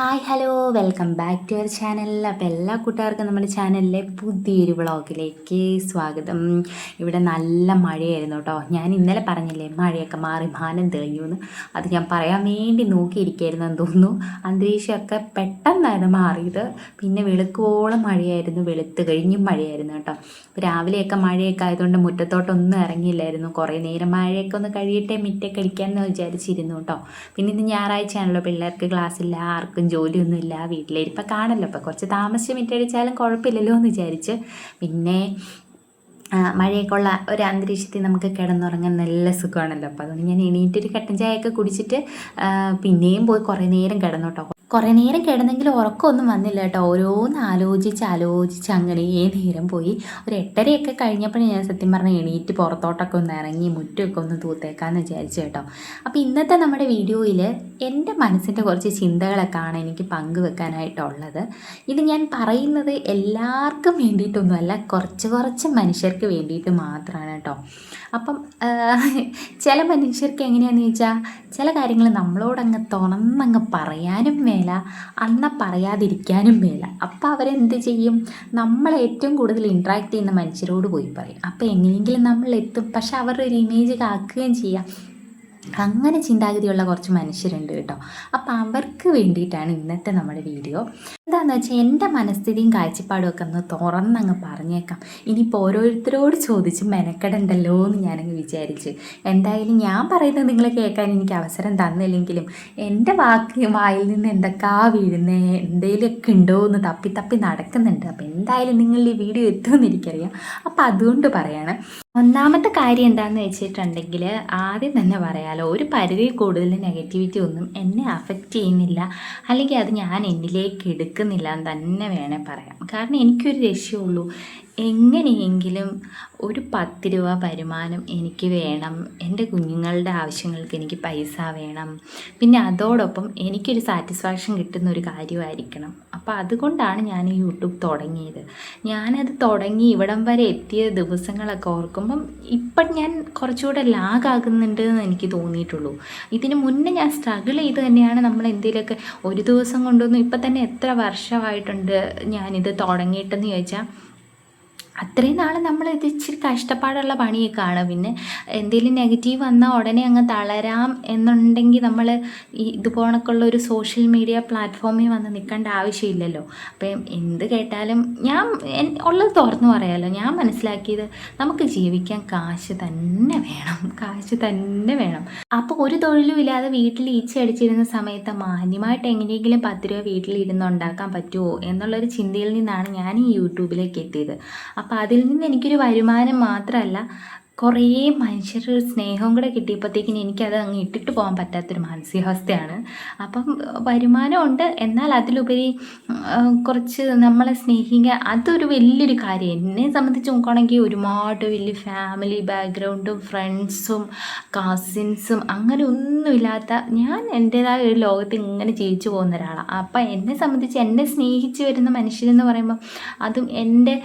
Hi hello welcome back to our channel അപ്പോൾ എല്ലാ കൂട്ടുകാർക്കും നമ്മുടെ ചാനലിലെ പുതിയൊരു വ്ളോഗിലേക്ക് സ്വാഗതം. ഇവിടെ നല്ല മഴയായിരുന്നു കേട്ടോ. ഞാൻ ഇന്നലെ പറഞ്ഞില്ലേ മഴയൊക്കെ മാറി മാനം തെളിഞ്ഞു അത് ഞാൻ പറയാൻ വേണ്ടി നോക്കിയിരിക്കുകയായിരുന്നു എന്ന് തോന്നുന്നു. അന്തരീക്ഷമൊക്കെ പെട്ടെന്നായിരുന്നു മാറിയത്. പിന്നെ വെളുക്കുവോളം മഴയായിരുന്നു. വെളുത്ത് കഴിഞ്ഞും മഴയായിരുന്നു കേട്ടോ. രാവിലെയൊക്കെ മഴയൊക്കെ ആയതുകൊണ്ട് മുറ്റത്തോട്ടൊന്നും ഇറങ്ങിയില്ലായിരുന്നു. കുറേ നേരം മഴയൊക്കെ ഒന്ന് കഴിയട്ടെ മിറ്റൊക്കെ അടിക്കാമെന്ന് വിചാരിച്ചിരുന്നു കേട്ടോ. പിന്നെ ഇന്ന് ഞായറാഴ്ചയാണല്ലോ. പിള്ളേർക്ക് ക്ലാസ്സില്ല ആർക്കും ജോലിയൊന്നുമില്ല വീട്ടിലിരിപ്പം കാണല്ലോ. അപ്പം കുറച്ച് താമസിച്ച് മിറ്റടിച്ചാലും കുഴപ്പമില്ലല്ലോ എന്ന് വിചാരിച്ച് പിന്നെ മഴയൊക്കെ ഉള്ള ഒരു അന്തരീക്ഷത്തിൽ നമുക്ക് കിടന്നുറങ്ങാൻ നല്ല സുഖമാണല്ലോ. അപ്പോൾ അതുകൊണ്ട് ഞാൻ എണീറ്റൊരു കട്ടൻ ചായയൊക്കെ കുടിച്ചിട്ട് പിന്നെയും പോയി കുറേ നേരം കിടന്നു കേട്ടോ കുറേ നേരം കിടന്നെങ്കിലും ഉറക്കമൊന്നും വന്നില്ല കേട്ടോ. ഓരോന്ന് ആലോചിച്ച് ആലോചിച്ച് അങ്ങനെ നേരം പോയി. ഒരു എട്ടരയൊക്കെ കഴിഞ്ഞപ്പോൾ ഞാൻ സത്യം പറഞ്ഞാൽ എണീറ്റ് പുറത്തോട്ടൊക്കെ ഒന്ന് ഇറങ്ങി മുറ്റമൊക്കെ ഒന്ന് തൂത്തേക്കാന്ന് വിചാരിച്ചു കേട്ടോ. അപ്പോൾ ഇന്നത്തെ നമ്മുടെ വീഡിയോയിൽ എന്റെ മനസ്സിന്റെ കുറച്ച് ചിന്തകളൊക്കെയാണ് എനിക്ക് പങ്കുവെക്കാനായിട്ടുള്ളത്. ഇത് ഞാൻ പറയുന്നത് എല്ലാവർക്കും വേണ്ടിയിട്ടൊന്നുമല്ല കുറച്ച് കുറച്ച് മനുഷ്യർക്ക് വേണ്ടിയിട്ട് മാത്രമാണ് കേട്ടോ. അപ്പം ചില മനുഷ്യർക്ക് എങ്ങനെയാണെന്ന് ചോദിച്ചാൽ ചില കാര്യങ്ങൾ നമ്മളോടങ്ങ് തുറന്നങ്ങ് പറയാനും മേല. അന്ന പറയാതിരിക്കാനും മേല. അപ്പം അവരെന്ത് ചെയ്യും? നമ്മൾ ഏറ്റവും കൂടുതൽ ഇൻട്രാക്ട് ചെയ്യുന്ന മനുഷ്യരോട് പോയി പറയും. അപ്പം എങ്ങനെയെങ്കിലും നമ്മൾ എത്തും പക്ഷെ അവരുടെ ഒരു ഇമേജ് കാക്കുകയും ചെയ്യാം. അങ്ങനെ ചിന്താഗതിയുള്ള കുറച്ച് മനുഷ്യരുണ്ട് കേട്ടോ. അപ്പം അവർക്ക് വേണ്ടിയിട്ടാണ് ഇന്നത്തെ നമ്മുടെ വീഡിയോ. എന്താണെന്ന് വെച്ചാൽ എന്റെ മനസ്ഥിതിയും കാഴ്ചപ്പാടും ഒക്കെ ഒന്ന് തുറന്നങ്ങ് പറഞ്ഞേക്കാം. ഇനിയിപ്പോൾ ഓരോരുത്തരോട് ചോദിച്ച് മെനക്കെടണ്ടല്ലോ എന്ന് ഞാനങ്ങ് വിചാരിച്ച്. എന്തായാലും ഞാൻ പറയുന്നത് നിങ്ങൾ കേൾക്കാൻ എനിക്ക് അവസരം തന്നില്ലെങ്കിലും എന്റെ വാക്ക് വായിൽ നിന്ന് എന്തൊക്കെയാ വീഴുന്നേ എന്തെങ്കിലുമൊക്കെ ഉണ്ടോ എന്ന് തപ്പി തപ്പി നടക്കുന്നുണ്ട്. അപ്പോൾ എന്തായാലും നിങ്ങളുടെ ഈ വീഡിയോ എത്തുമെന്ന് എനിക്കറിയാം. അപ്പോൾ അതുകൊണ്ട് പറയാണ് ഒന്നാമത്തെ കാര്യം എന്താണെന്ന് വെച്ചിട്ടുണ്ടെങ്കിൽ ആദ്യം തന്നെ പറയാലോ ഒരു പരിധി കൂടുതൽ നെഗറ്റിവിറ്റി ഒന്നും എന്നെ അഫക്റ്റ് ചെയ്യുന്നില്ല. അല്ലെങ്കിൽ അത് ഞാൻ എന്നിലേക്ക് എടുക്കുന്നില്ല എന്ന് തന്നെ വേണേൽ പറയാം. കാരണം എനിക്കൊരു രക്ഷയുള്ളൂ. എങ്ങനെയെങ്കിലും ഒരു പത്ത് രൂപ വരുമാനം എനിക്ക് വേണം. എന്റെ കുഞ്ഞുങ്ങളുടെ ആവശ്യങ്ങൾക്ക് എനിക്ക് പൈസ വേണം. പിന്നെ അതോടൊപ്പം എനിക്കൊരു സാറ്റിസ്ഫാക്ഷൻ കിട്ടുന്ന ഒരു കാര്യമായിരിക്കണം. അപ്പോൾ അതുകൊണ്ടാണ് ഞാൻ യൂട്യൂബ് തുടങ്ങിയത്. ഞാനത് തുടങ്ങി ഇവിടം വരെ എത്തിയ ദിവസങ്ങളൊക്കെ ഓർക്കുമ്പം ഇപ്പം ഞാൻ കുറച്ചുകൂടെ ലാഗാകുന്നുണ്ട് എന്ന് എനിക്ക് തോന്നിയിട്ടുള്ളൂ. ഇതിന് മുന്നേ ഞാൻ സ്ട്രഗിൾ ചെയ്ത് തന്നെയാണ് നമ്മൾ എന്തെങ്കിലുമൊക്കെ ഒരു ദിവസം കൊണ്ടൊന്നും ഇപ്പം തന്നെ എത്ര വർഷമായിട്ടുണ്ട് ഞാനിത് തുടങ്ങിയിട്ടെന്ന് ചോദിച്ചാൽ അത്രയും നാൾ നമ്മൾ ഇത് ഇച്ചിരി കഷ്ടപ്പാടുള്ള പണിയൊക്കെയാണ് പിന്നെ എന്തെങ്കിലും നെഗറ്റീവ് വന്നാൽ ഉടനെ അങ്ങ് തളരാം എന്നുണ്ടെങ്കിൽ നമ്മൾ ഈ ഇതുപോണക്കുള്ള ഒരു സോഷ്യൽ മീഡിയ പ്ലാറ്റ്ഫോമിൽ വന്ന് നിൽക്കേണ്ട ആവശ്യമില്ലല്ലോ. അപ്പം എന്ത് കേട്ടാലും ഞാൻ ഉള്ളത് തുറന്നു പറയാമല്ലോ ഞാൻ മനസ്സിലാക്കിയത് നമുക്ക് ജീവിക്കാൻ കാശ് തന്നെ വേണം. കാശ് തന്നെ വേണം. അപ്പോൾ ഒരു തൊഴിലും ഇല്ലാതെ വീട്ടിൽ ഈച്ച അടിച്ചിരുന്ന സമയത്ത് മാന്യമായിട്ട് എങ്ങനെയെങ്കിലും പത്ത് രൂപ വീട്ടിലിരുന്ന് ഉണ്ടാക്കാൻ പറ്റുമോ എന്നുള്ളൊരു ചിന്തയിൽ നിന്നാണ് ഞാൻ ഈ യൂട്യൂബിലേക്ക് എത്തിയത്. അപ്പോൾ അതിൽ നിന്ന് എനിക്കൊരു വരുമാനം മാത്രമല്ല കുറേ മനുഷ്യരുടെ സ്നേഹവും കൂടെ കിട്ടിയപ്പോഴത്തേക്കിന് എനിക്കത് അങ്ങ് ഇട്ടിട്ട് പോകാൻ പറ്റാത്തൊരു മാനസികാവസ്ഥയാണ്. അപ്പം വരുമാനമുണ്ട്. എന്നാൽ അതിലുപരി കുറച്ച് നമ്മളെ സ്നേഹിക്കുക അതൊരു വലിയൊരു കാര്യം. എന്നെ സംബന്ധിച്ച് നോക്കുകയാണെങ്കിൽ ഒരുപാട് വലിയ ഫാമിലി ബാക്ക്ഗ്രൗണ്ടും ഫ്രണ്ട്സും കസിൻസും അങ്ങനെ ഒന്നുമില്ലാത്ത ഞാൻ എന്റേതായ ഒരു ലോകത്ത് ഇങ്ങനെ ജീവിച്ചു പോകുന്ന ഒരാളാണ് അപ്പം എന്നെ സംബന്ധിച്ച് എന്നെ സ്നേഹിച്ച് വരുന്ന മനുഷ്യരെന്ന് പറയുമ്പോൾ അതും എന്റെ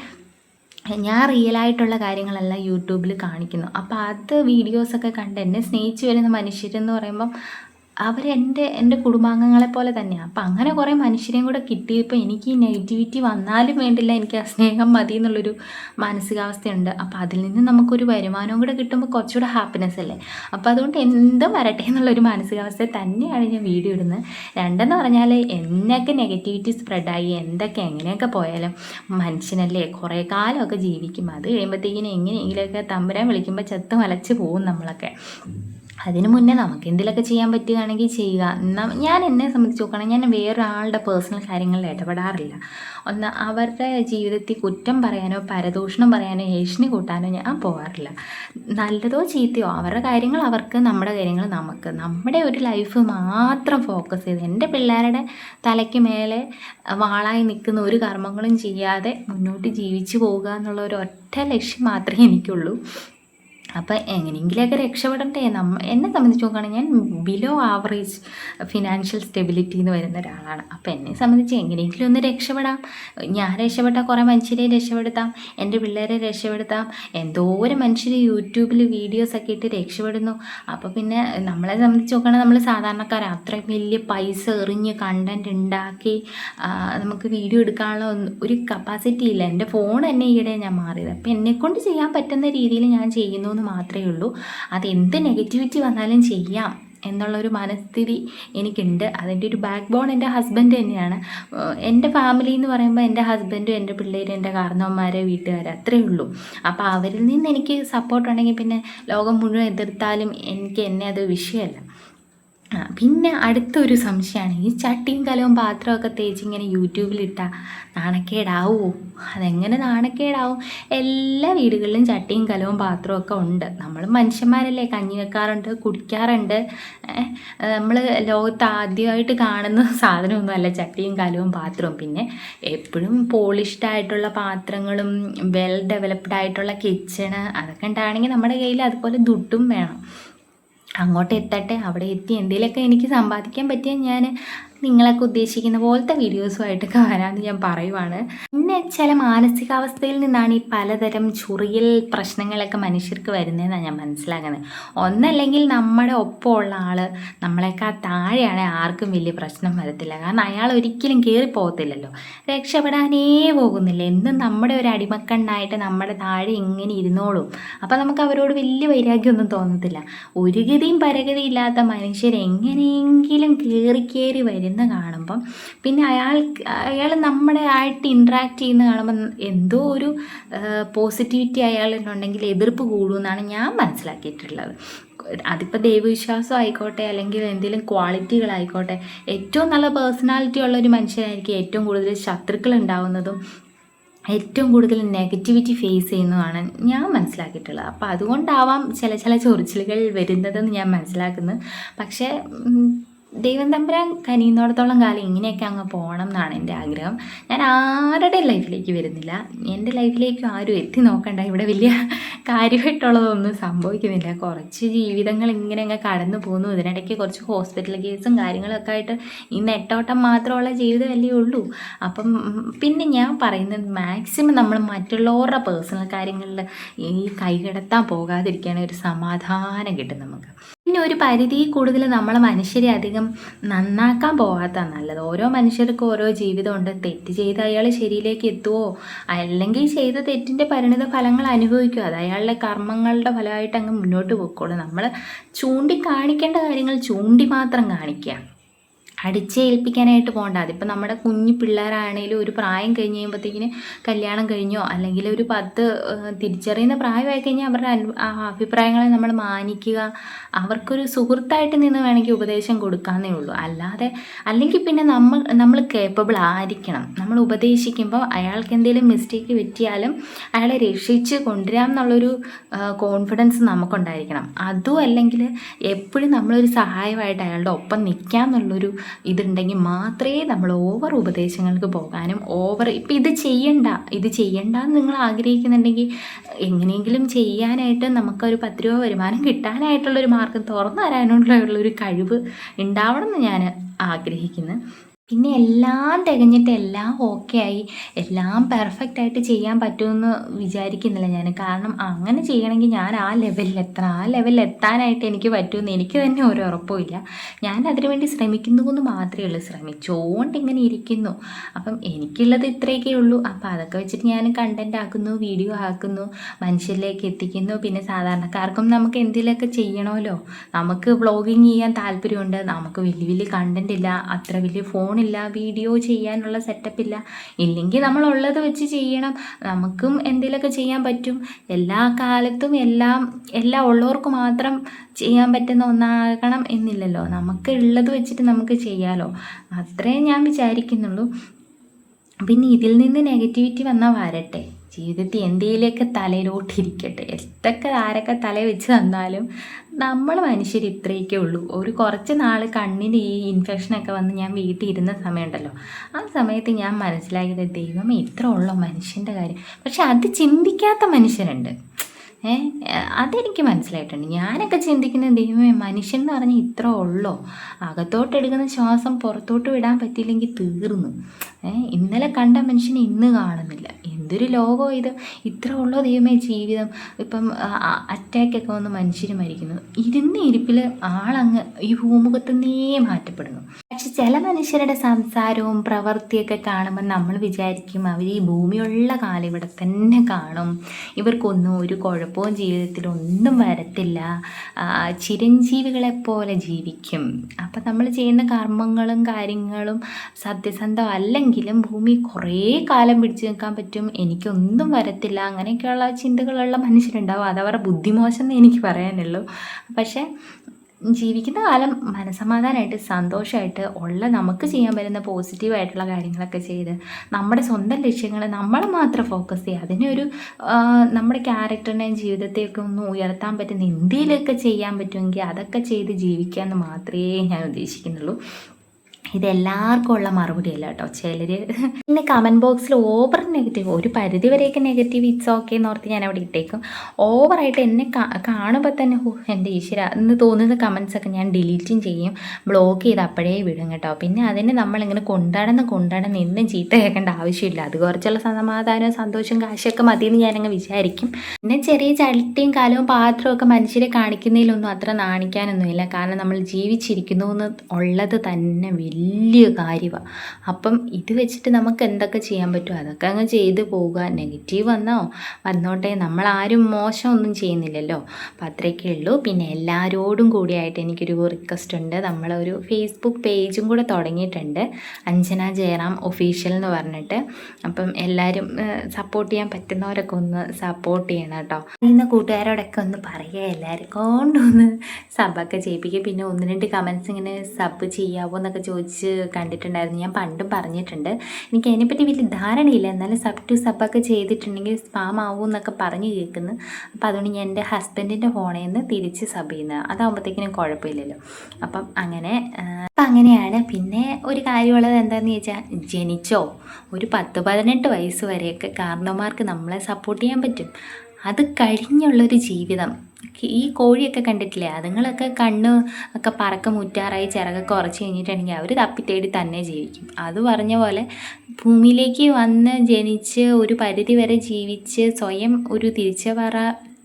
ഞാൻ റിയലായിട്ടുള്ള കാര്യങ്ങളല്ല യൂട്യൂബിൽ കാണിക്കുന്നു. അപ്പോൾ അത് വീഡിയോസൊക്കെ കണ്ട് എന്നെ സ്നേഹിച്ച് വരുന്ന മനുഷ്യരെന്ന് പറയുമ്പം അവരെന്റെ എന്റെ കുടുംബാംഗങ്ങളെ പോലെ തന്നെയാണ് അപ്പം അങ്ങനെ കുറേ മനുഷ്യരെയും കൂടെ കിട്ടിയപ്പോൾ എനിക്ക് ഈ നെഗറ്റിവിറ്റി വന്നാലും വേണ്ടില്ല എനിക്ക് ആ സ്നേഹം മതി എന്നുള്ളൊരു മാനസികാവസ്ഥയുണ്ട്. അപ്പോൾ അതിൽ നിന്ന് നമുക്കൊരു വരുമാനവും കൂടെ കിട്ടുമ്പോൾ കുറച്ചുകൂടെ ഹാപ്പിനെസ് അല്ലേ? അപ്പോൾ അതുകൊണ്ട് എന്തും വരട്ടെ എന്നുള്ളൊരു മാനസികാവസ്ഥ തന്നെയാണ് ഞാൻ വീഡിയോ ഇടുന്നത്. രണ്ടെന്ന് പറഞ്ഞാൽ എന്നൊക്കെ നെഗറ്റിവിറ്റി സ്പ്രെഡായി എന്തൊക്കെ എങ്ങനെയൊക്കെ പോയാലും മനുഷ്യനല്ലേ കുറേ കാലമൊക്കെ ജീവിക്കും. അത് കഴിയുമ്പോഴത്തേക്കിനും എങ്ങനെയെങ്കിലുമൊക്കെ തമ്പുരാൻ വിളിക്കുമ്പോൾ ചത്ത് മലച്ച് പോകും നമ്മളൊക്കെ. അതിന് മുന്നേ നമുക്ക് എന്തെങ്കിലുമൊക്കെ ചെയ്യാൻ പറ്റുകയാണെങ്കിൽ ചെയ്യുക. ഞാൻ എന്നെ സംബന്ധിച്ച് നോക്കുകയാണെങ്കിൽ ഞാൻ വേറൊരാളുടെ പേഴ്സണൽ കാര്യങ്ങളിൽ ഇടപെടാറില്ല. ഒന്ന് അവരുടെ ജീവിതത്തിൽ കുറ്റം പറയാനോ പരദൂഷണം പറയാനോ ഏഷണി കൂട്ടാനോ ഞാൻ പോകാറില്ല നല്ലതോ ചീത്തയോ അവരുടെ കാര്യങ്ങൾ അവർക്ക് നമ്മുടെ കാര്യങ്ങൾ നമുക്ക്. നമ്മുടെ ഒരു ലൈഫ് മാത്രം ഫോക്കസ് ചെയ്ത് എന്റെ പിള്ളേരുടെ തലയ്ക്ക് മേലെ വാളായി നിൽക്കുന്ന ഒരു കർമ്മങ്ങളും ചെയ്യാതെ മുന്നോട്ട് ജീവിച്ചു പോകുക എന്നുള്ള ഒരു ഒറ്റ ലക്ഷ്യം മാത്രമേ എനിക്കുള്ളൂ. അപ്പോൾ എങ്ങനെയെങ്കിലുമൊക്കെ രക്ഷപ്പെടണ്ടേ നമ്മ എന്നെ സംബന്ധിച്ച് നോക്കുകയാണെങ്കിൽ ഞാൻ ബിലോ ആവറേജ് ഫിനാൻഷ്യൽ സ്റ്റെബിലിറ്റി എന്ന് വരുന്ന ഒരാളാണ്. അപ്പോൾ എന്നെ സംബന്ധിച്ച് എങ്ങനെയെങ്കിലും ഒന്ന് രക്ഷപ്പെടാം. ഞാൻ രക്ഷപ്പെട്ടാൽ കുറേ മനുഷ്യരെ രക്ഷപ്പെടുത്താം. എന്റെ പിള്ളേരെ രക്ഷപ്പെടുത്താം. എന്തോരം മനുഷ്യർ യൂട്യൂബിൽ വീഡിയോസൊക്കെ ഇട്ട് രക്ഷപ്പെടുന്നു. അപ്പോൾ പിന്നെ നമ്മളെ സംബന്ധിച്ച് നോക്കുകയാണെങ്കിൽ നമ്മൾ സാധാരണക്കാർ അത്രയും വലിയ പൈസ എറിഞ്ഞ് കണ്ടന്റ് ഉണ്ടാക്കി നമുക്ക് വീഡിയോ എടുക്കാനുള്ള ഒരു കപ്പാസിറ്റി ഇല്ല. എന്റെ ഫോൺ തന്നെ ഈയിടെ ഞാൻ മാറിയത്. അപ്പോൾ എന്നെക്കൊണ്ട് ചെയ്യാൻ പറ്റുന്ന രീതിയിൽ ഞാൻ ചെയ്യുന്നു എന്ന് മാത്രമേ ഉള്ളൂ അത് എന്ത് നെഗറ്റിവിറ്റി വന്നാലും ചെയ്യാം എന്നുള്ളൊരു മനസ്ഥിതി എനിക്കുണ്ട്. അതിന്റെ ഒരു ബാക്ക് ബോൺ എന്റെ ഹസ്ബൻഡ് തന്നെയാണ്. എന്റെ ഫാമിലി എന്ന് പറയുമ്പോൾ എന്റെ ഹസ്ബൻഡും എന്റെ പിള്ളേരും എന്റെ കാരണവന്മാരെ വീട്ടുകാർ അത്രയേ ഉള്ളൂ. അപ്പോൾ അവരിൽ നിന്ന് എനിക്ക് സപ്പോർട്ട് ഉണ്ടെങ്കിൽ പിന്നെ ലോകം മുഴുവൻ എതിർത്താലും എനിക്ക് എന്നെ അത് വിഷയമല്ല. പിന്നെ അടുത്തൊരു സംശയമാണ് ഈ ചട്ടിയും കലവും പാത്രമൊക്കെ തേച്ച് ഇങ്ങനെ യൂട്യൂബിലിട്ടാൽ നാണക്കേടാവോ? അതെങ്ങനെ നാണക്കേടാവും? എല്ലാ വീടുകളിലും ചട്ടിയും കലവും പാത്രവും ഒക്കെ ഉണ്ട്. നമ്മൾ മനുഷ്യന്മാരല്ലേ കഞ്ഞി വെക്കാറുണ്ട് കുടിക്കാറുണ്ട്. നമ്മൾ ലോകത്ത് ആദ്യമായിട്ട് കാണുന്ന സാധനമൊന്നുമല്ല ചട്ടിയും കലവും പാത്രവും. പിന്നെ എപ്പോഴും പോളിഷ്ഡ് ആയിട്ടുള്ള പാത്രങ്ങളും വെൽ ഡെവലപ്ഡ് ആയിട്ടുള്ള കിച്ചണ് അതൊക്കെ ഉണ്ടാണെങ്കിൽ നമ്മുടെ കയ്യിൽ അതുപോലെ ദുഡും വേണം. അങ്ങോട്ട് എത്തട്ടെ? അവിടെ എത്തി. എന്തെങ്കിലുമൊക്കെ എനിക്ക് സമ്പാദിക്കാൻ പറ്റിയാൽ ഞാൻ നിങ്ങളൊക്കെ ഉദ്ദേശിക്കുന്ന പോലത്തെ വീഡിയോസുമായിട്ടൊക്കെ വരാമെന്ന് ഞാൻ പറയുവാണ്. പിന്നെ ചില മാനസികാവസ്ഥയിൽ നിന്നാണ് ഈ പലതരം ചുറിയൽ പ്രശ്നങ്ങളൊക്കെ മനുഷ്യർക്ക് വരുന്നതെന്നാണ് ഞാൻ മനസ്സിലാക്കുന്നത്. ഒന്നല്ലെങ്കിൽ നമ്മുടെ ഒപ്പമുള്ള ആൾ നമ്മളെക്കാൾ താഴെയാണെങ്കിൽ ആർക്കും വലിയ പ്രശ്നം വരത്തില്ല. കാരണം അയാൾ ഒരിക്കലും കയറി പോകത്തില്ലല്ലോ രക്ഷപ്പെടാനേ പോകുന്നില്ല. എന്നും നമ്മുടെ ഒരു അടിമക്കണ്ണായിട്ട് നമ്മുടെ താഴെ ഇങ്ങനെ ഇരുന്നോളും. അപ്പം നമുക്ക് അവരോട് വലിയ വൈരാഗ്യമൊന്നും തോന്നത്തില്ല. ഒരു ഗതിയും പരഗതിയും ഇല്ലാത്ത മനുഷ്യർ എങ്ങനെയെങ്കിലും കയറി കയറി വരുന്ന കാണുമ്പം പിന്നെ അയാൾ അയാൾ നമ്മുടെ ആയിട്ട് ഇൻട്രാക്ട് ചെയ്യുന്ന കാണുമ്പം എന്തോ ഒരു പോസിറ്റിവിറ്റി അയാളിനുണ്ടെങ്കിൽ എതിർപ്പ് കൂടുമെന്നാണ് ഞാൻ മനസ്സിലാക്കിയിട്ടുള്ളത്. അതിപ്പോൾ ദൈവവിശ്വാസം ആയിക്കോട്ടെ അല്ലെങ്കിൽ എന്തെങ്കിലും ക്വാളിറ്റികളായിക്കോട്ടെ ഏറ്റവും നല്ല പേഴ്സണാലിറ്റി ഉള്ള ഒരു മനുഷ്യനായിരിക്കും ഏറ്റവും കൂടുതൽ ശത്രുക്കൾ ഉണ്ടാവുന്നതും ഏറ്റവും കൂടുതൽ നെഗറ്റിവിറ്റി ഫേസ് ചെയ്യുന്നതാണ് ഞാൻ മനസ്സിലാക്കിയിട്ടുള്ളത്. അപ്പോൾ അതുകൊണ്ടാവാം ചില ചില ചൊറിച്ചിലുകൾ വരുന്നതെന്ന് ഞാൻ മനസ്സിലാക്കുന്നു പക്ഷേ ദൈവം തമ്പുരാൻ കനിയുന്നിടത്തോളം കാലം ഇങ്ങനെയൊക്കെ അങ്ങ് പോകണം എന്നാണ് എന്റെ ആഗ്രഹം. ഞാൻ ആരുടെ ലൈഫിലേക്ക് വരുന്നില്ല. എന്റെ ലൈഫിലേക്കും ആരും എത്തി നോക്കണ്ട. ഇവിടെ വലിയ കാര്യമായിട്ടുള്ളതൊന്നും സംഭവിക്കുന്നില്ല. കുറച്ച് ജീവിതങ്ങൾ ഇങ്ങനെ അങ്ങ് കടന്നു പോകുന്നു. ഇതിനിടയ്ക്ക് കുറച്ച് ഹോസ്പിറ്റൽ കേസും കാര്യങ്ങളൊക്കെ ആയിട്ട് ഈ നെട്ടോട്ടം മാത്രമുള്ള ജീവിതമല്ലേ ഉള്ളൂ. അപ്പം പിന്നെ ഞാൻ പറയുന്നത് മാക്സിമം നമ്മൾ മറ്റുള്ളവരുടെ പേഴ്സണൽ കാര്യങ്ങളിൽ ഈ കൈകടത്താൻ പോകാതിരിക്കുകയാണെങ്കിൽ ഒരു സമാധാനം കിട്ടും നമുക്ക്. പിന്നെ ഒരു പരിധി കൂടുതൽ നമ്മൾ മനുഷ്യരെ അധികം നന്നാക്കാൻ പോകാത്തതാണ് നല്ലത്. ഓരോ മനുഷ്യർക്കും ഓരോ ജീവിതമുണ്ട്. തെറ്റ് ചെയ്ത് അയാൾ ശരിയിലേക്ക് എത്തുമോ അല്ലെങ്കിൽ ചെയ്ത തെറ്റിന്റെ പരിണിത ഫലങ്ങൾ അനുഭവിക്കുക അത് അയാളുടെ കർമ്മങ്ങളുടെ ഫലമായിട്ട് അങ്ങ് മുന്നോട്ട് പോയിക്കോളും നമ്മൾ ചൂണ്ടിക്കാണിക്കേണ്ട കാര്യങ്ങൾ ചൂണ്ടി മാത്രം കാണിക്കുക. അടിച്ചേൽപ്പിക്കാനായിട്ട് പോകണ്ട. അതിപ്പോൾ നമ്മുടെ കുഞ്ഞു പിള്ളേരാണേലും ഒരു പ്രായം കഴിഞ്ഞ് കഴിയുമ്പോഴത്തേക്കിന് കല്യാണം കഴിഞ്ഞോ അല്ലെങ്കിൽ ഒരു പത്ത് തിരിച്ചറിയുന്ന പ്രായമായി കഴിഞ്ഞാൽ അവരുടെ അഭിപ്രായങ്ങളെ നമ്മൾ മാനിക്കുക അവർക്കൊരു സുഹൃത്തായിട്ട് നിന്ന് വേണമെങ്കിൽ ഉപദേശം കൊടുക്കാന്നേ ഉള്ളൂ. അല്ലാതെ അല്ലെങ്കിൽ പിന്നെ നമ്മൾ നമ്മൾ കേപ്പബിൾ ആയിരിക്കണം. നമ്മൾ ഉപദേശിക്കുമ്പോൾ അയാൾക്ക് എന്തെങ്കിലും മിസ്റ്റേക്ക് പറ്റിയാലും അയാളെ രക്ഷിച്ച് കൊണ്ടുവരാം എന്നുള്ളൊരു കോൺഫിഡൻസ് നമുക്കുണ്ടായിരിക്കണം. അതും അല്ലെങ്കിൽ എപ്പോഴും നമ്മളൊരു സഹായമായിട്ട് അയാളുടെ ഒപ്പം നിൽക്കാം എന്നുള്ളൊരു ഇതുണ്ടെങ്കിൽ മാത്രമേ നമ്മൾ ഓവർ ഉപദേശങ്ങൾക്ക് പോകാനും ഓവർ ഇപ്പം ഇത് ചെയ്യണ്ട ഇത് ചെയ്യണ്ട എന്ന് നിങ്ങൾ ആഗ്രഹിക്കുന്നുണ്ടെങ്കിൽ എങ്ങനെയെങ്കിലും ചെയ്യാനായിട്ട് നമുക്കൊരു പത്ത് രൂപ വരുമാനം കിട്ടാനായിട്ടുള്ളൊരു മാർഗം തുറന്നു തരാനുള്ള ഒരു കഴിവ് ഉണ്ടാവണം എന്ന് ഞാൻ ആഗ്രഹിക്കുന്നു. പിന്നെ എല്ലാം തികഞ്ഞിട്ട് എല്ലാം ഓക്കെ ആയി. എല്ലാം പെർഫെക്റ്റ് ആയിട്ട് ചെയ്യാൻ പറ്റുമെന്ന് വിചാരിക്കുന്നില്ല ഞാൻ. കാരണം അങ്ങനെ ചെയ്യണമെങ്കിൽ ഞാൻ ആ ലെവലിൽ എത്ര ആ ലെവലിൽ എത്താനായിട്ട് എനിക്ക് പറ്റുമെന്ന് എനിക്ക് തന്നെ ഒരു ഉറപ്പുമില്ല ഞാൻ അതിനു വേണ്ടി ശ്രമിക്കുന്നു എന്ന് മാത്രമേ ഉള്ളൂ. ശ്രമിച്ചുകൊണ്ട് ഇങ്ങനെ ഇരിക്കുന്നു. അപ്പം എനിക്കുള്ളത് ഇത്രയൊക്കെ ഉള്ളൂ. അപ്പം അതൊക്കെ വെച്ചിട്ട് ഞാൻ കണ്ടന്റ് ആക്കുന്നു വീഡിയോ ആക്കുന്നു മനുഷ്യരിലേക്ക് എത്തിക്കുന്നു. പിന്നെ സാധാരണക്കാർക്കും നമുക്ക് എന്തെങ്കിലുമൊക്കെ ചെയ്യണമല്ലോ? നമുക്ക് വ്ളോഗിങ് ചെയ്യാൻ താല്പര്യമുണ്ട്. നമുക്ക് വലിയ വലിയ കണ്ടന്റ് ഇല്ല. അത്ര വലിയ ഫോണില്ല വീഡിയോ ചെയ്യാനുള്ള സെറ്റപ്പ് ഇല്ല. ഇല്ലെങ്കിൽ നമ്മളുള്ളത് വെച്ച് ചെയ്യണം. നമുക്കും എന്തെങ്കിലുമൊക്കെ ചെയ്യാൻ പറ്റും. എല്ലാ കാലത്തും എല്ലാം എല്ലാ ഉള്ളവർക്ക് മാത്രം ചെയ്യാൻ പറ്റുന്ന ഒന്നാകണം എന്നില്ലല്ലോ. നമുക്ക് ഉള്ളത് വെച്ചിട്ട് നമുക്ക് ചെയ്യാമല്ലോ അത്രേ ഞാൻ വിചാരിക്കുന്നുള്ളൂ. പിന്നെ ഇതിൽ നിന്ന് നെഗറ്റിവിറ്റി വന്നാൽ വരട്ടെ. ജീവിതത്തിൽ എന്തെങ്കിലുമൊക്കെ തലയിലോട്ടിരിക്കട്ടെ. എത്തൊക്കെ ആരൊക്കെ തല വെച്ച് തന്നാലും നമ്മൾ മനുഷ്യർ ഇത്രയൊക്കെ ഉള്ളൂ. ഒരു കുറച്ച് നാൾ കണ്ണിന്റെ ഈ ഇൻഫെക്ഷനൊക്കെ വന്ന് ഞാൻ വീട്ടിൽ ഇരുന്ന സമയമുണ്ടല്ലോ. ആ സമയത്ത് ഞാൻ മനസ്സിലാക്കിയത് ദൈവമേ ഇത്ര ഉള്ളോ മനുഷ്യന്റെ കാര്യം. പക്ഷെ അത് ചിന്തിക്കാത്ത മനുഷ്യരുണ്ട്. ഏ അതെനിക്ക് മനസ്സിലായിട്ടുണ്ട്. ഞാനൊക്കെ ചിന്തിക്കുന്ന ദൈവമേ മനുഷ്യൻ എന്ന് പറഞ്ഞാൽ ഇത്ര ഉള്ളോ? അകത്തോട്ട് എടുക്കുന്ന ശ്വാസം പുറത്തോട്ട് വിടാൻ പറ്റിയില്ലെങ്കിൽ തീർന്നു. ഏഹ് ഇന്നലെ കണ്ട മനുഷ്യനെ ഇന്ന് കാണുന്നില്ല. എന്തൊരു ലോകമോ ഇത്? ഇത്ര ഉള്ളോ ദൈവമേ ജീവിതം. ഇപ്പം അറ്റാക്കൊക്കെ വന്ന് മനുഷ്യർ മരിക്കുന്നു. ഇരുന്ന ഇരിപ്പിൽ ആളങ്ങ് ഈ ഭൂമുഖത്തുനിന്നേ മാറ്റപ്പെടുന്നു. പക്ഷെ ചില മനുഷ്യരുടെ സംസാരവും പ്രവൃത്തിയൊക്കെ കാണുമ്പോൾ നമ്മൾ വിചാരിക്കും അവർ ഈ ഭൂമിയുള്ള കാലം ഇവിടെ തന്നെ കാണും. ഇവർക്കൊന്നും ഒരു കുഴപ്പവും ജീവിതത്തിൽ ഒന്നും വരത്തില്ല ചിരഞ്ജീവികളെ പോലെ ജീവിക്കും. അപ്പം നമ്മൾ ചെയ്യുന്ന കർമ്മങ്ങളും കാര്യങ്ങളും സത്യസന്ധം അല്ലെങ്കിലും ഭൂമി കുറേ കാലം പിടിച്ചു നിൽക്കാൻ പറ്റും. എനിക്കൊന്നും വരത്തില്ല. അങ്ങനെയൊക്കെയുള്ള ചിന്തകളുള്ള മനുഷ്യരുണ്ടാവും. അതവരുടെ ബുദ്ധിമോശം എന്ന് എനിക്ക് പറയാനുള്ളൂ. പക്ഷേ ജീവിക്കുന്ന കാലം മനസമാധാനമായിട്ട് സന്തോഷമായിട്ട് ഉള്ള നമുക്ക് ചെയ്യാൻ പറ്റുന്ന പോസിറ്റീവായിട്ടുള്ള കാര്യങ്ങളൊക്കെ ചെയ്ത് നമ്മുടെ സ്വന്തം ലക്ഷ്യങ്ങൾ നമ്മൾ മാത്രം ഫോക്കസ് ചെയ്യുക. അതിനൊരു നമ്മുടെ ക്യാരക്ടറിനെയും ജീവിതത്തെയൊക്കെ ഒന്ന് ഉയർത്താൻ പറ്റുന്ന എന്തെങ്കിലുമൊക്കെ ചെയ്യാൻ പറ്റുമെങ്കിൽ അതൊക്കെ ചെയ്ത് ജീവിക്കാമെന്ന് മാത്രമേ ഞാൻ ഉദ്ദേശിക്കുന്നുള്ളൂ. ഇതെല്ലാവർക്കും ഉള്ള മറുപടി അല്ല കേട്ടോ ചിലർ പിന്നെ കമന്റ് ബോക്സിൽ ഓവർ നെഗറ്റീവ് ഒരു പരിധി വരെയൊക്കെ നെഗറ്റീവ് ഇറ്റ്സ് ഓക്കെ എന്ന് ഓർത്ത് ഞാൻ അവിടെ ഇട്ടേക്കും ഓവറായിട്ട് എന്നെ കാണുമ്പോൾ തന്നെ ഹോ എന്റെ ഈശ്വര എന്ന് തോന്നുന്ന കമൻസൊക്കെ ഞാൻ ഡിലീറ്റും ചെയ്യും. ബ്ലോക്ക് ചെയ്ത് അപ്പോഴേ വിടും കേട്ടോ. പിന്നെ അതിനെ നമ്മളിങ്ങനെ കൊണ്ടാടുന്ന കൊണ്ടാടുന്ന എന്നും ചീത്ത കേൾക്കേണ്ട ആവശ്യമില്ല. അത് കുറച്ചുള്ള സമാധാനവും സന്തോഷവും കാശൊക്കെ മതിയെന്ന് ഞാനങ്ങ് വിചാരിക്കും. പിന്നെ ചെറിയ ചട്ടിയും കാലവും പാത്രമൊക്കെ മനുഷ്യരെ കാണിക്കുന്നതിലൊന്നും അത്ര നാണിക്കാനൊന്നുമില്ല. കാരണം നമ്മൾ ജീവിച്ചിരിക്കുന്നു എന്ന് ഉള്ളത് തന്നെ വലിയ വലിയ കാര്യമാണ് അപ്പം ഇത് വെച്ചിട്ട് നമുക്ക് എന്തൊക്കെ ചെയ്യാൻ പറ്റുമോ അതൊക്കെ അങ്ങ് ചെയ്ത് പോവുക. നെഗറ്റീവ് വന്നോ? വന്നോട്ടെ. നമ്മളാരും മോശമൊന്നും ചെയ്യുന്നില്ലല്ലോ. അപ്പം അത്രയൊക്കെ ഉള്ളൂ. പിന്നെ എല്ലാവരോടും കൂടിയായിട്ട് എനിക്കൊരു റിക്വസ്റ്റ് ഉണ്ട്. നമ്മളൊരു ഫേസ്ബുക്ക് പേജും കൂടെ തുടങ്ങിയിട്ടുണ്ട്. അഞ്ജന ജയറാം ഒഫീഷ്യൽ എന്ന് പറഞ്ഞിട്ട്. അപ്പം എല്ലാവരും സപ്പോർട്ട് ചെയ്യാൻ പറ്റുന്നവരൊക്കെ ഒന്ന് സപ്പോർട്ട് ചെയ്യണം കേട്ടോ. ഇന്ന് കൂട്ടുകാരോടൊക്കെ ഒന്ന് പറയുക. എല്ലാവർക്കും കൊണ്ടൊന്ന് സബൊക്കെ ചെയ്യിപ്പിക്കുക. പിന്നെ ഒന്ന് രണ്ട് കമൻസ് ഇങ്ങനെ സബ് ചെയ്യാവോ എന്നൊക്കെ ചോദിച്ചു ചോദിച്ച് കണ്ടിട്ടുണ്ടായിരുന്നു. ഞാൻ പണ്ടും പറഞ്ഞിട്ടുണ്ട്. എനിക്ക് അതിനെപ്പറ്റി വലിയ ധാരണയില്ല. എന്നാലും സബ് ടു സബൊക്കെ ചെയ്തിട്ടുണ്ടെങ്കിൽ സ്പാം ആവും എന്നൊക്കെ പറഞ്ഞു കേൾക്കുന്നു. അപ്പോൾ അതുകൊണ്ട് ഞാൻ എന്റെ ഹസ്ബൻഡിന്റെ ഫോണിൽ നിന്ന് തിരിച്ച് സബ് ചെയ്യുന്നത്. അതാകുമ്പോഴത്തേക്കിനും കുഴപ്പമില്ലല്ലോ. അപ്പം അങ്ങനെ അപ്പം അങ്ങനെയാണ്. പിന്നെ ഒരു കാര്യമുള്ളത് എന്താണെന്ന് ചോദിച്ചാൽ ജനിച്ചോ ഒരു പത്ത് പതിനെട്ട് വയസ്സ് വരെയൊക്കെ കാരണവന്മാർക്ക് നമ്മളെ സപ്പോർട്ട് ചെയ്യാൻ പറ്റും. അത് കഴിഞ്ഞുള്ളൊരു ജീവിതം. ഈ കോഴിയൊക്കെ കണ്ടിട്ടില്ലേ? അതുങ്ങളൊക്കെ കണ്ണ് ഒക്കെ പറക്ക മുറ്റാറായി ചിറകൊക്കെ ഉറച്ചു കഴിഞ്ഞിട്ടുണ്ടെങ്കിൽ അവർ തപ്പിത്തേടി തന്നെ ജീവിക്കും. അത് പറഞ്ഞ പോലെ ഭൂമിയിലേക്ക് വന്ന് ജനിച്ച് ഒരു പരിധി വരെ ജീവിച്ച് സ്വയം ഒരു തിരിച്ചറിവ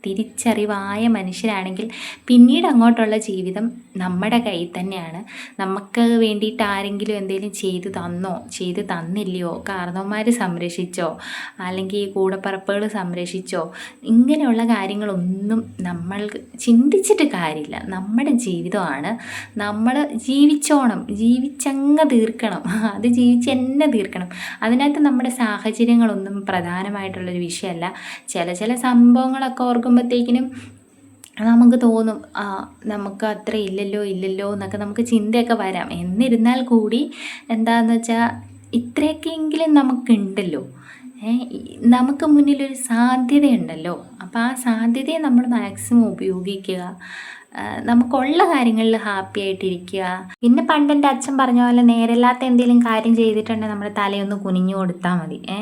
തിരിച്ചറിവായ മനുഷ്യരാണെങ്കിൽ പിന്നീട് അങ്ങോട്ടുള്ള ജീവിതം നമ്മുടെ കയ്യിൽ തന്നെയാണ്. നമുക്ക് വേണ്ടിയിട്ട് ആരെങ്കിലും എന്തെങ്കിലും ചെയ്തു തന്നോ ചെയ്തു തന്നില്ലയോ കാരണവന്മാർ സംരക്ഷിച്ചോ അല്ലെങ്കിൽ കൂടപ്പറപ്പുകൾ സംരക്ഷിച്ചോ ഇങ്ങനെയുള്ള കാര്യങ്ങളൊന്നും നമ്മൾ ചിന്തിച്ചിട്ട് കാര്യമില്ല. നമ്മുടെ ജീവിതമാണ്. നമ്മൾ ജീവിച്ചോണം. ജീവിച്ചങ്ങ് തീർക്കണം. അത് ജീവിച്ച് തന്നെ തീർക്കണം. അതിനകത്ത് നമ്മുടെ സാഹചര്യങ്ങളൊന്നും പ്രധാനമായിട്ടുള്ളൊരു വിഷയമല്ല. ചില ചില സംഭവങ്ങളൊക്കെ ഓർക്കുമ്പോഴത്തേക്കിനും നമുക്ക് തോന്നും നമുക്ക് അത്ര ഇല്ലല്ലോ ഇല്ലല്ലോ എന്നൊക്കെ നമുക്ക് ചിന്തയൊക്കെ വരാം. എന്നിരുന്നാൽ കൂടി എന്താണെന്ന് വെച്ചാൽ ഇത്രയൊക്കെയെങ്കിലും നമുക്കുണ്ടല്ലോ. നമുക്ക് മുന്നിലൊരു സാധ്യതയുണ്ടല്ലോ. അപ്പോൾ ആ സാധ്യതയെ നമ്മൾ മാക്സിമം ഉപയോഗിക്കുക. നമുക്കുള്ള കാര്യങ്ങളിൽ ഹാപ്പി ആയിട്ടിരിക്കുക. പിന്നെ പണ്ട് എന്റെ അച്ഛൻ പറഞ്ഞ പോലെ നേരല്ലാത്ത എന്തെങ്കിലും കാര്യം ചെയ്തിട്ടുണ്ടെങ്കിൽ നമ്മുടെ തലയൊന്ന് കുനിഞ്ഞു കൊടുത്താൽ മതി ഏ?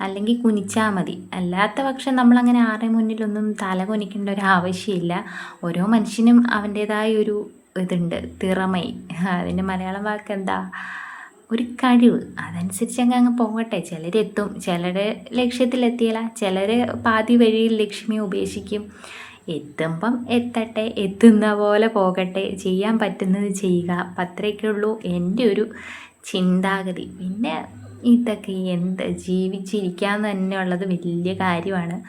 അല്ലെങ്കിൽ കുനിച്ചാൽ മതി. അല്ലാത്ത പക്ഷം നമ്മളങ്ങനെ ആരുടെ മുന്നിലൊന്നും തല കുനിക്കേണ്ട ഒരു ആവശ്യമില്ല. ഓരോ മനുഷ്യനും അവന്റേതായ ഒരു ഇതുണ്ട് തിറമൈ. അതിന്റെ മലയാളം വാക്ക് എന്താ? ഒരു കഴിവ്. അതനുസരിച്ച് അങ്ങ് അങ്ങ് പോകട്ടെ. ചിലരെത്തും. ചിലരെ ലക്ഷ്യത്തിലെത്തിയില്ല ചിലർ പാതി വഴിയിൽ ലക്ഷ്മിയെ ഉപേക്ഷിക്കും. എത്തുമ്പം എത്തട്ടെ എത്തുന്ന പോലെ പോകട്ടെ ചെയ്യാൻ പറ്റുന്നത് ചെയ്യുക. അപ്പം അത്രയൊക്കെ ഉള്ളൂ എന്റെ ഒരു ചിന്താഗതി. പിന്നെ ഇതൊക്കെ എന്ത് ജീവിച്ചിരിക്കുക തന്നെ ഉള്ളത് വലിയ കാര്യമാണ്.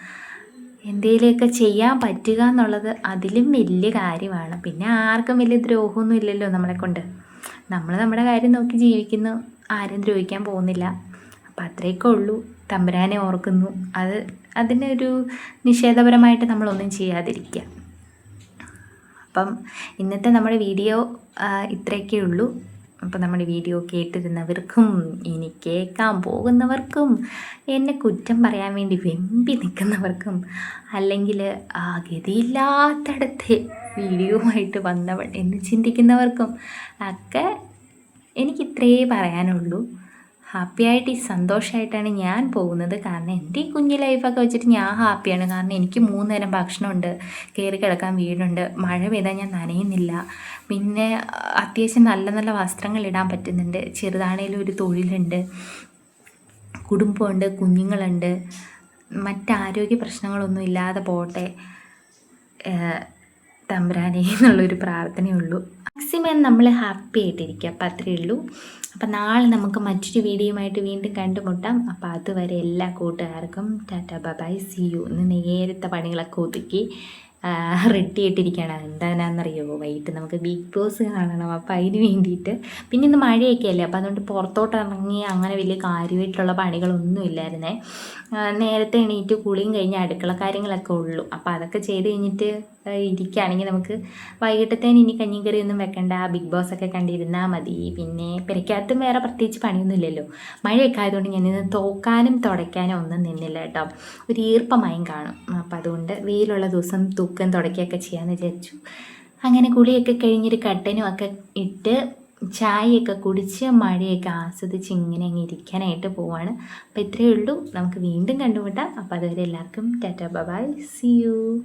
എന്തെങ്കിലുമൊക്കെ ചെയ്യാൻ പറ്റുക എന്നുള്ളത് അതിലും വലിയ കാര്യമാണ്. പിന്നെ ആർക്കും വലിയ ദ്രോഹമൊന്നും ഇല്ലല്ലോ നമ്മളെ കൊണ്ട്. നമ്മൾ നമ്മുടെ കാര്യം നോക്കി ജീവിക്കുന്നു. ആരും ദ്രോഹിക്കാൻ പോകുന്നില്ല. അപ്പം അത്രയൊക്കെ ഉള്ളൂ. തമ്പുരാനെ ഓർക്കുന്നു. അത് അതിനൊരു നിഷേധപരമായിട്ട് നമ്മളൊന്നും ചെയ്യാതിരിക്കുക. അപ്പം ഇന്നത്തെ നമ്മുടെ വീഡിയോ ഇത്രയൊക്കെ ഉള്ളൂ. അപ്പം നമ്മുടെ വീഡിയോ കേട്ടിരുന്നവർക്കും ഇനി കേൾക്കാൻ പോകുന്നവർക്കും എന്നെ കുറ്റം പറയാൻ വേണ്ടി വെമ്പി നിൽക്കുന്നവർക്കും അല്ലെങ്കിൽ ആ ഗതിയില്ലാത്തടത്തെ ആയിട്ട് വന്നവൾ എന്ന് ചിന്തിക്കുന്നവർക്കും ഒക്കെ എനിക്ക് പറയാനുള്ളൂ. ഹാപ്പി ആയിട്ട് ഈ സന്തോഷമായിട്ടാണ് ഞാൻ പോകുന്നത്. കാരണം എന്റെ ഈ കുഞ്ഞു ലൈഫൊക്കെ വെച്ചിട്ട് ഞാൻ ഹാപ്പിയാണ് കാരണം എനിക്ക് മൂന്ന് നേരം ഭക്ഷണമുണ്ട്. കയറി കിടക്കാൻ വീടുണ്ട്. മഴ പെയ്താൽ ഞാൻ നനയുന്നില്ല. പിന്നെ അത്യാവശ്യം നല്ല നല്ല വസ്ത്രങ്ങൾ ഇടാൻ പറ്റുന്നുണ്ട്. ചെറുതാണേലും ഒരു തൊഴിലുണ്ട്. കുടുംബമുണ്ട് കുഞ്ഞുങ്ങളുണ്ട്. മറ്റാരോഗ്യ പ്രശ്നങ്ങളൊന്നും ഇല്ലാതെ പോട്ടെ. തമ്പുരാനെ എന്നുള്ളൊരു പ്രാർത്ഥനയുള്ളൂ. മാക്സിമം നമ്മൾ ഹാപ്പി ആയിട്ടിരിക്കുക. അപ്പം അത്രയേ ഉള്ളൂ. അപ്പം നാളെ നമുക്ക് മറ്റൊരു വീഡിയോയുമായിട്ട് വീണ്ടും കണ്ടുമുട്ടാം. അപ്പോൾ അതുവരെ എല്ലാ കൂട്ടുകാർക്കും ടാറ്റ ബബായ് സി യു നേരത്തെ പണികളൊക്കെ ഒതുക്കി. റെഡി ആയിട്ടിരിക്കുകയാണ് എന്താണെന്നറിയോ വൈകിട്ട് നമുക്ക് ബിഗ് ബോസ് കാണണം. അപ്പോൾ അതിന് വേണ്ടിയിട്ട്. പിന്നെ ഇന്ന് മഴയൊക്കെ അല്ലേ അപ്പോൾ അതുകൊണ്ട് പുറത്തോട്ട് ഇറങ്ങി അങ്ങനെ വലിയ കാര്യമായിട്ടുള്ള പണികളൊന്നും ഇല്ലായിരുന്നേ. നേരത്തെ എണീറ്റ് കുളിയും കഴിഞ്ഞ് അടുക്കള കാര്യങ്ങളൊക്കെ ഉള്ളൂ. അപ്പോൾ അതൊക്കെ ചെയ്ത് കഴിഞ്ഞിട്ട് ഇരിക്കുകയാണെങ്കിൽ നമുക്ക് വൈകിട്ടത്തേന് ഇനി കഞ്ഞിയും കറിയൊന്നും വെക്കണ്ട. ബിഗ് ബോസ് ഒക്കെ കണ്ടിരുന്നാൽ മതി. പിന്നെ പെരയ്ക്കകത്തും വേറെ പ്രത്യേകിച്ച് പണിയൊന്നും ഇല്ലല്ലോ. മഴയൊക്കെ ആയതുകൊണ്ട് ഞാനിന്ന് തോക്കാനും തുടയ്ക്കാനും ഒന്നും നിന്നില്ല കേട്ടോ. ഒരു ഈർപ്പമായും കാണും. അപ്പം അതുകൊണ്ട് വെയിലുള്ള ദിവസം തൂക്കം തുടക്കുകയൊക്കെ ചെയ്യാമെന്ന് വിചാരിച്ചു. അങ്ങനെ കുളിയൊക്കെ കഴിഞ്ഞൊരു കട്ടനും ഒക്കെ ഇട്ട് ചായയൊക്കെ കുടിച്ച് മഴയൊക്കെ ആസ്വദിച്ച് ഇങ്ങനെ അങ്ങ് ഇരിക്കാനായിട്ട് പോവാണ്. അപ്പോൾ ഇത്രയേ ഉള്ളൂ. നമുക്ക് വീണ്ടും കണ്ടുമുട്ടാം. അപ്പോൾ അതുവരെ എല്ലാവർക്കും ടാറ്റ ബബായ് സി യു